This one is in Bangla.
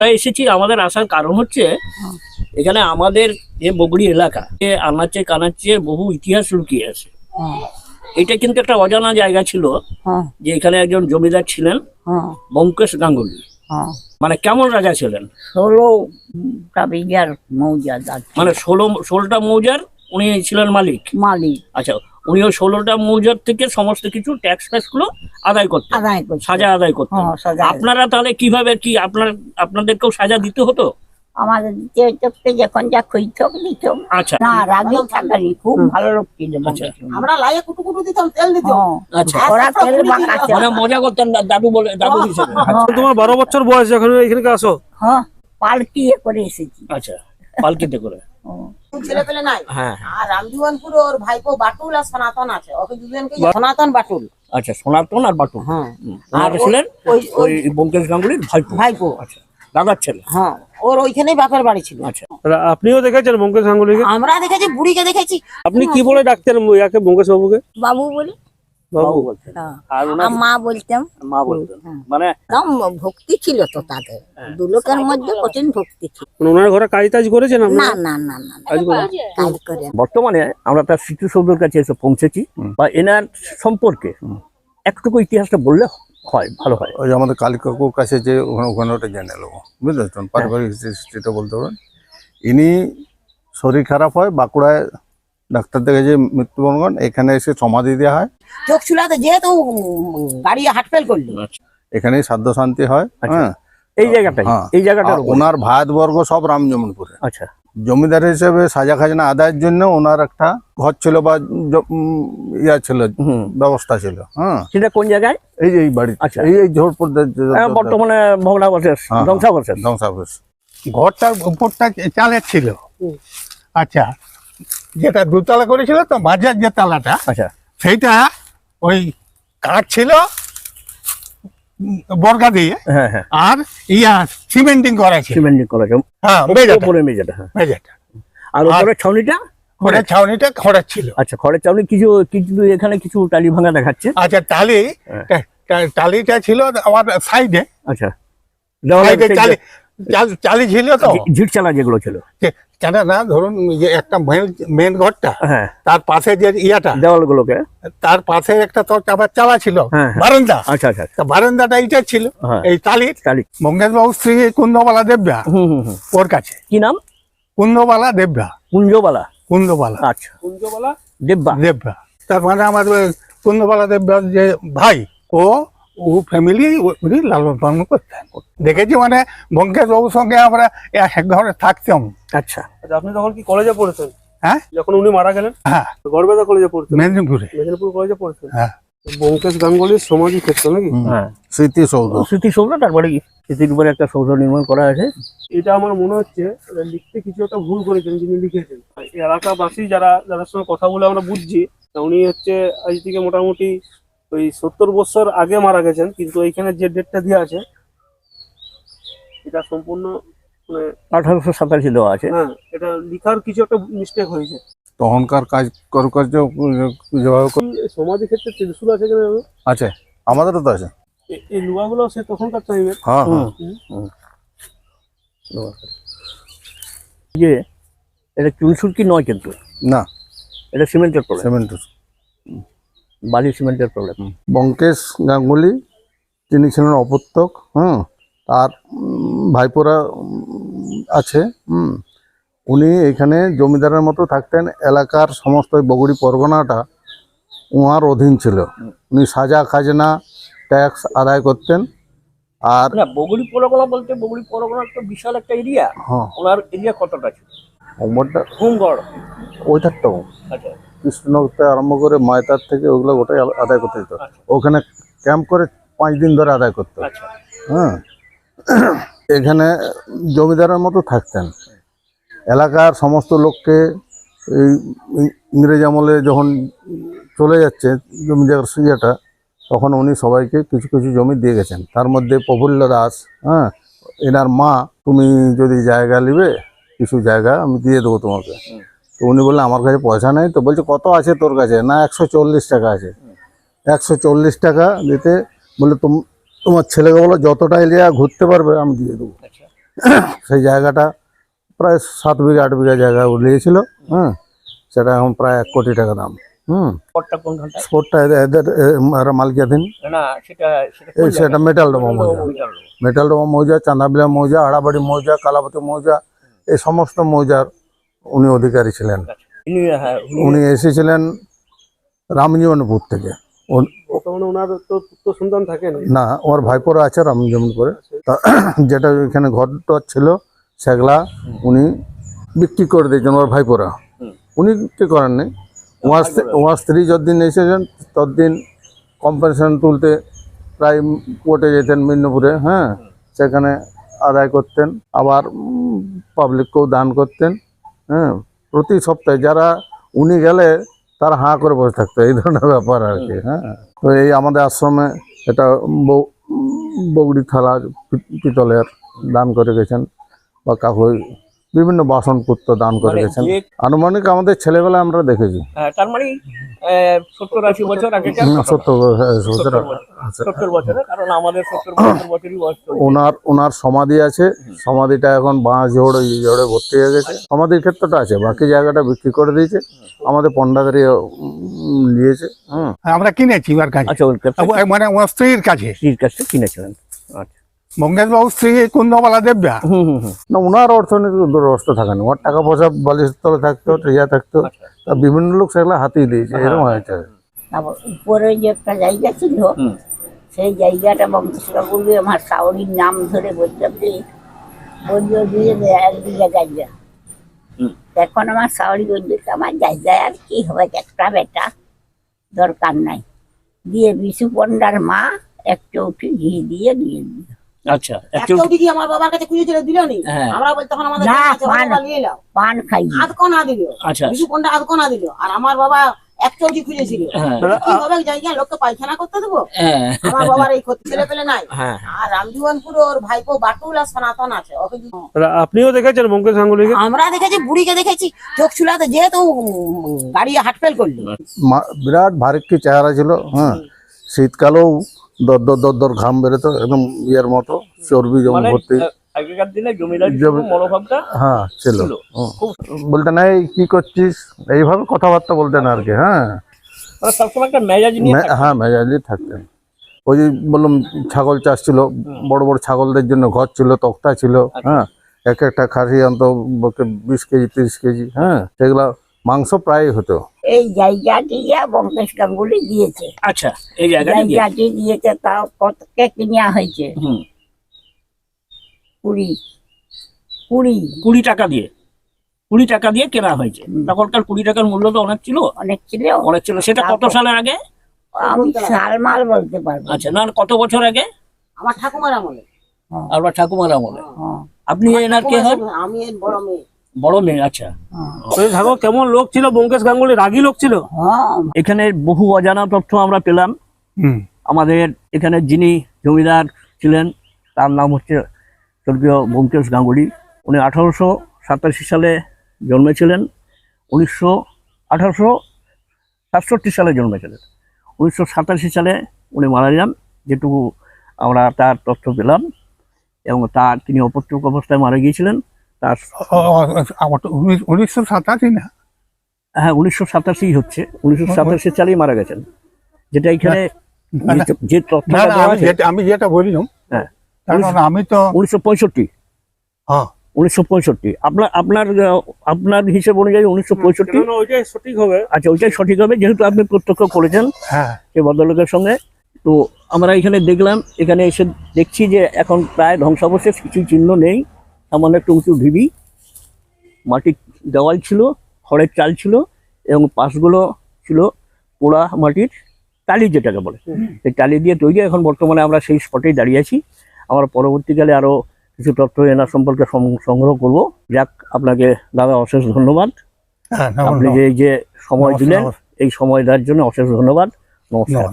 তাই এসেছি। আমাদের আসার কারণ হচ্ছে এখানে আমাদের যে বগুড়ি এলাকা এ আনাচে কানাচে বহু ইতিহাস লুকিয়ে আছে। হ্যাঁ। এটা কিন্তু একটা অজানা জায়গা ছিল হ্যাঁ। যে এখানে একজন জমিদার ছিলেন হ্যাঁ। বঙ্কেশ গাঙ্গুলি। হ্যাঁ। মানে কেমন রাজা ছিলেন? ষোলোটা বিঘার মৌজা মানে ষোলো ষোলোটা মৌজার উনি ছিলেন মালিক। মালিক। আচ্ছা উনি ওই ষোলোটা মৌজার থেকে সমস্ত কিছু ট্যাক্স ফ্যাক্সগুলো আদায় করতেন। আদায় সাজা আদায় করতেন। হ্যাঁ আপনারা তাহলে কীভাবে কি আপনার আপনাদেরকেও সাজা দিতে হতো? আমাদের যে চোখে যখন যা খুঁজত দিত আচ্ছা। না রাগি থাকারি খুব ভালো লোক ছিল আচ্ছা। আমরা লাইয়ে কুটু কুটু দিতাম তেল দিতাম। হ্যাঁ, আচ্ছা। ওরা তেল বাঁকাচ্ছে মানে মজা করতেন দাদু বলে দাদু হিসেবে। তোমার বারো বছর বয়স যখন এখানে আসো? হ্যাঁ পালকি করে এসেছি। আচ্ছা পালকিতে করে। ও, ছেলে পেলে নাই। হ্যাঁ আর রামজীবনপুর ওর ভাইপো বাটুল আর সনাতন আছে। ওকে দুজনকে সনাতন বাটুল। আচ্ছা সোনাতন আর বাটু হ্যাঁ। আর ছিলেন ওই- ওই গাঙ্গুলির ভাইপো। ভাইপো। আচ্ছা দাদার ছেলে। হ্যাঁ ওর ওইখানেই বাপের বাড়ি ছিল। আচ্ছা। আপনিও দেখেছেন বঙ্কেশ গাঙ্গুলিকে? আমরা দেখেছি বুড়িকে দেখেছি। আপনি কি বলে ডাকতেন ইয়াকে বঙ্কেশ বাবুকে বাবু বলে। বাবু। বলতেন। হ্যাঁ। আর মা বলতাম মা বলতেন। হ্যাঁ। মানে ভক্তি ছিল তো তাদের। দু মধ্যে কঠিন ভক্তি ছিল। মানে ওনার ঘরে কাজ টাজ করেছেন না না না না না, কাজ করে বর্তমানে আমরা তার স্মৃতিসৌধের কাছে এসে পৌঁছেছি। বা এনার সম্পর্কে একটুকু ইতিহাসটা বললে হয় ভালো হয়। ওই যে আমাদের কালী কাকুর কাছে যে ওখানে ওখানে ওটা জেনে নেব বুঝতে পারছেন পারিবারিক হিস্ট্রিটা বলতে পারেন। ইনি শরীর খারাপ হয় বাঁকুড়ায় ডাক্তার দেখে যে মৃত্যুবরণ করেন এখানে এসে সমাধি দেওয়া হয়। চোখ চুলাতে যেহেতু গাড়ি হাট ফেল করলি। এখানেই সাধ্য শান্তি হয়। আচ্ছা। হ্যাঁ। এই জায়গাটাই হ্যাঁ। এই উপর। ওনার ভাতবর্গ সব রামজমনপুরে আচ্ছা। জমিদার হিসেবে সাজা খাজনা আদায়ের জন্য ওনার একটা ঘর ছিল বা ইয়া ছিল হুম। ব্যবস্থা ছিল। হ্যাঁ। সেটা কোন জায়গায়? এই যে এই বাড়ি আচ্ছা। এই এই হ্যাঁ, বর্তমানে ভগ্নাবশেষ হ্যাঁ, ধ্বংসাবশেষ। ধ্বংসাবশেষ। ঘরটার উপরটা চালের ছিল। আচ্ছা। যেটা দুতলা করেছিল তো মাঝের যে তালাটা আচ্ছা। সেইটা ওই কাঠ ছিল বর্গা দিয়ে হ্যাঁ হ্যাঁ। আর ইয়া সিমেন্টিং করা ছিল। সিমেন্টিং করা আছে হ্যাঁ মেঝেটা উপরে মেঝেটা হ্যাঁ। মেঝেটা আর উপরে ছাউনিটা? খড়ের ছাউনিটা খড়ের ছিল। আচ্ছা খড়ের চাউনি কিছু কিছু এখানে কিছু টালি ভাঙা দেখাচ্ছে। আচ্ছা টালি হ্যাঁ। টালিটা ছিল আমার সাইডে। আচ্ছা। চালি ছিল তো? ঝিট চালা যেগুলো ছিল। যে- কেন না ধরুন যে একটা মেন ঘরটা হ্যাঁ। তার পাশে যে ইয়াটা দেওয়ালগুলোকে। তার পাশে একটা আবার চালা ছিল হ্যাঁ, হ্যাঁ। বারান্দা। আচ্ছা আচ্ছা আচ্ছা। বারান্দাটা এইটা ছিল এই মঙ্গেশবাবু স্ত্রী কুন্দবালা দেবরা হুম হুম হুম। ওর কাছে। কি নাম? কুন্দবালা দেবরা। কুঞ্জবালা। কুন্দবালা। আচ্ছা। কুঞ্জবালা দেব্বা দেবরা। তার মানে আমার কুন্দবালা দেবরার যে ভাই ও ও ফ্যামিলি উনি লালন পালন করতেন। দেখেছি মানে বাবুর সঙ্গে আমরা এক ঘরে থাকতাম। আচ্ছা। আচ্ছা আপনি তখন কি কলেজে পড়েছেন? হ্যাঁ? যখন উনি মারা গেলেন? হ্যাঁ। গড়বেদা কলেজে পড়তেন মেদিনীপুরে। মেদিনীপুর কলেজে পড়েছেন? হ্যাঁ। বঙ্কেশ গাঙ্গুলির সমাধি ক্ষেত্র নাকি। হ্যাঁ। স্মৃতিসৌধ স্মৃতিসৌধ তারপরে কি? স্মৃতির উপরে একটা সৌধ নির্মাণ করা আছে। এটা আমার মনে হচ্ছে লিখতে কিছু একটা ভুল করেছেন যিনি লিখেছেন। এই এলাকাবাসী যারা যাদের সঙ্গে কথা বলে আমরা বুঝছি তা উনি হচ্ছে আজ থেকে মোটামুটি ওই সত্তর বছর আগে মারা গেছেন কিন্তু এইখানে যে ডেটটা দেওয়া আছে এটা সম্পূর্ণ মানে আঠারোশো সাতাশি দেওয়া আছে। হ্যাঁ এটা লিখার কিছু একটা মিস্টেক হয়েছে। তখনকার কাজ কারুকার্য সমাধি ক্ষেত্রে ত্রিশুল আছে কিনা আছে আমাদেরও তো আছে। এই লোহাগুলো সে তখনকার টাইমের হ্যাঁ হুম। হ্যাঁ যে এটা চুনসুরকি নয় কিন্তু? না। এটা সিমেন্টের সিমেন্টের। বালি সিমেন্টের প্রবলেম বঙ্কেশ গাঙ্গুলি তিনি ছিলেন অপত্যক হুম তার ভাইপোরা আছে হুম উনি এখানে জমিদারের মতো থাকতেন। এলাকার সমস্ত বগুড়ি পরগনাটা উনার অধীন ছিল। উনি সাজা খাজনা ট্যাক্স আদায় করতেন। আর না বগুড়ি পরগনা বলতে বগুড়ি পরগনা একটা বিশাল একটা এরিয়া। হ্যাঁ। ওনার এরিয়া কতটা ছিল? হোমওয়ার্কটা হোমগড় ওইটারটাও আচ্ছা। কৃষ্ণনগর থেকে আরম্ভ করে মায়তার থেকে ওগুলো ওটাই আদায় করতে যেত আচ্ছা। ওখানে ক্যাম্প করে পাঁচ দিন ধরে আদায় করতো। আচ্ছা। হ্যাঁ। এখানে জমিদারের মতো থাকতেন। এলাকার সমস্ত লোককে এই ইংরেজ আমলে যখন চলে যাচ্ছে জমিদার ইয়েটা তখন উনি সবাইকে কিছু কিছু জমি দিয়ে গেছেন। তার মধ্যে প্রফুল্ল দাস হ্যাঁ এনার মা তুমি যদি জায়গা নিবে কিছু জায়গা আমি দিয়ে দেবো তোমাকে। তো উনি বললেন আমার কাছে পয়সা নেই। তো বলছে কত আছে তোর কাছে? না একশো চল্লিশ টাকা আছে। একশো চল্লিশ টাকা দিতে বলে তুম তোমার ছেলেকে বলো যতটা এরিয়া ঘুরতে পারবে আমি দিয়ে দেবো। আচ্ছা। সেই জায়গাটা প্রায় সাত বিঘা আট বিঘা জায়গা উলিয়েছিল হ্যাঁ। সেটা এখন প্রায় এক কোটি টাকা দাম হুম। স্পোর্টটা এদের মালিকাধীন সেটা মেটাল ডোমা মৌজা। মেটাল ডোমা মৌজা চাঁদাবিলা মৌজা আড়াবাড়ি মৌজা কালাপতি মৌজা এই সমস্ত মৌজার উনি অধিকারী ছিলেন। ইনি, হ্যাঁ, উনি- উনি এসেছিলেন রামজীবনপুর থেকে। ও- ওনার তো পুত্র সন্তান থাকেন না? ওর ভাইপোরা আছে রামজীবনপুরে। যেটা এখানে ঘরটা ছিল সেগুলা উনি বিক্রি করে দিয়েছেন ওর ভাইপোরা। উনি কি করেননি? ওনার স্ত্রী- ওনার স্ত্রী যতদিন এসেছেন ততদিন কম্পেনশন তুলতে প্রায় কোর্টে যেতেন মিদনাপুরে হ্যাঁ? সেখানে আদায় করতেন আবার পাবলিককেও দান করতেন। হ্যাঁ প্রতি সপ্তাহে যারা উনি গেলে তার হাঁ করে বসে থাকতো এই ধরনের ব্যাপার আর কি হ্যাঁ। তো এই আমাদের আশ্রমে এটা বগুড়ি বৌড়ি থালা পিতলের দান করে গেছেন বা কাকুই বিভিন্ন বাসনপত্র দান করে মানে গেছেন। আনুমানিক আমাদের ছেলেবেলা আমরা দেখেছি। হ্যাঁ, তার মানে সত্তর আশি বছর আগে সত্তর সত্তর সত্তর বছর। আছে। সত্তর বছরে কারণ আমাদের সত্তর বছর বছরই বয়স ওনার ওনার সমাধি আছে সমাধিটা এখন বাঁশ ঝোড় এই ঝোড়ে ভর্তি হয়ে গেছে। সমাধির ক্ষেত্রটা আছে বাকি জায়গাটা বিক্রি করে দিয়েছে। আমাদের পন্ডাদারি নিয়েছে হুম। আমরা কিনেছি ওর কাছে। আচ্ছা মানে ওর স্ত্রীর কাছে। স্ত্রীর কাছে কিনেছিলেন। আচ্ছা। মঙ্গেশ বাবু স্ত্রী হুম হুম না ওনার অর্থনৈতিক দুরবস্থা থাকে না। ওর টাকা পয়সা বালিশের তলে থাকতো ট্রেজা থাকতো তা বিভিন্ন লোক সেগুলো হাতিয়ে দিয়েছে এরকম হয়েছে। তারপর উপরে যে একটা জায়গা ছিল সেই জায়গাটা বংশীরা বলবে আমার সাউরির নাম ধরে বলতে যে বলল দিয়ে এক বিঘা জায়গা। এখন আমার সাউরি বলবে আমার জায়গায় আর কি হবে? একটা বেটা দরকার নাই। দিয়ে বিশু পন্ডার মা এক চৌকি ঘি দিয়ে দিয়ে দিল আচ্ছা আমার বাবার কাছে দিল নি। হ্যাঁ। আমরা বলতে তখন আমাদের না, জানা আছে, আমার পান। বাবা নিয়ে এলাও পান খাই। আধ কোনা দিল। আচ্ছা। বিশু কোনটা আধ কোনা দিল। আর আমার বাবা এক চৌকি খুঁজেছিল হ্যাঁ। লোককে পায়খানা করতে দেবো? হ্যাঁ। আমার বাবার এই ক্ষতি ছেলে পেলে নাই। হ্যাঁ আর রামজীবনপুর ওর ভাইপো বাটুল আর সনাতন আছে। আপনিও দেখেছেন মুকেশ গাঙ্গুলিকে আমরা দেখেছি বুড়িকে দেখেছি। চোখ চুলাতে যেহেতু গাড়ি হাটফেল করলি। বিরাট ভারিক্কি চেহারা ছিল হ্যাঁ। শীতকালেও দর দর দর দর ঘাম বেরোতো একদম ইয়ের মতো চর্বি যেমন মানে ভর্তি। আগেকার দিনে জমিদার মনোভাবটা হ্যাঁ ছিল। খুব বলতেন এই কি করছিস? এইভাবে কথাবার্তা বলতেন আর কি হ্যাঁ। মানে সবসময় একটা মেজাজ নিয়ে হ্যাঁ মেজাজি থাকতেন। ওই যে বললাম ছাগল চাষ ছিল বড় বড় ছাগলদের জন্য ঘর ছিল তক্তা ছিল আচ্ছা। হ্যাঁ। এক একটা খাসি অন্ত বিশ কেজি তিরিশ কেজি হ্যাঁ। সেগুলা মাংস প্রায় হতো। এই জায়গাটি বঙ্কেশ গাঙ্গুলি দিয়েছে আচ্ছা এই জায়গাটি দিয়েছে তাও কতকে কিনা হয়েছে? কুড়ি। কুড়ি। কুড়ি টাকা দিয়ে। কুড়ি টাকা দিয়ে কেনা হয়েছে। তখনকার কুড়ি টাকার মূল্য তো অনেক ছিল। অনেক ছিল। অনেক ছিল। সেটা কত সালের আগে? আমি সালমাল বলতে পারব। আচ্ছা না কত বছর আগে? আমার ঠাকুমার আমলে। আমরা ঠাকুমার আমলে। হ্যাঁ, আপনি এনার কে হন? আমি বড় মেয়ে। বড় মেয়ে আচ্ছা। হ্যাঁ। কেমন লোক ছিল মুকেশ গাঙ্গুলি রাগী লোক ছিল। হ্যাঁ। এখানে বহু অজানা তথ্য আমরা পেলাম। আমাদের এখানে যিনি জমিদার ছিলেন তার নাম হচ্ছে স্বর্গীয় ব্যোমকেশ গাঙ্গুলি। উনি আঠারোশো সাতাশি সালে জন্মেছিলেন। উনিশশো আঠারোশো সাতষট্টি সালে জন্মেছিলেন। উনিশশো সাতাশি সালে উনি মারা যান যেটুকু আমরা তার তথ্য পেলাম। এবং তার তিনি অপত্রক অবস্থায় মারা গিয়েছিলেন। তার উনিশশো সাতাশি না? হ্যাঁ উনিশশো সাতাশি হচ্ছে। উনিশশো সাতাশি সালেই মারা গেছেন। যেটা এখানে যে- যে না তথ্যটা না দেওয়া আমি যেটা বললাম হ্যাঁ। কারণ আমি তো উনিশশো পঁয়ষট্টি। হ্যাঁ। উনিশশো পঁয়ষট্টি। আপনার আপনার আপনার হিসেব অনুযায়ী উনিশশো পঁয়ষট্টি ওইটাই সঠিক হবে। আচ্ছা ওইটাই সঠিক হবে যেহেতু আপনি প্রত্যক্ষ করেছেন হ্যাঁ। সেই ভদ্রলোকের সঙ্গে। তো আমরা এখানে দেখলাম এখানে এসে দেখছি যে এখন প্রায় ধ্বংসাবশেষ কিছু চিহ্ন নেই। সামান্য একটু উঁচু ঢিবি মাটির দেওয়াল ছিল খড়ের চাল ছিল এবং পাশগুলো ছিল পোড়া মাটির টালি যেটাকে বলে। সেই টালি দিয়ে তৈরি এখন বর্তমানে আমরা সেই স্পটেই দাঁড়িয়ে আছি। আমরা পরবর্তীকালে আরও কিছু তথ্য এনার সম্পর্কে সংগ্রহ করব। যাক আপনাকে দাদা অশেষ ধন্যবাদ। হ্যাঁ আপনি যে এই যে সময় দিলেন এই সময় দেওয়ার জন্য অশেষ ধন্যবাদ। নমস্কার।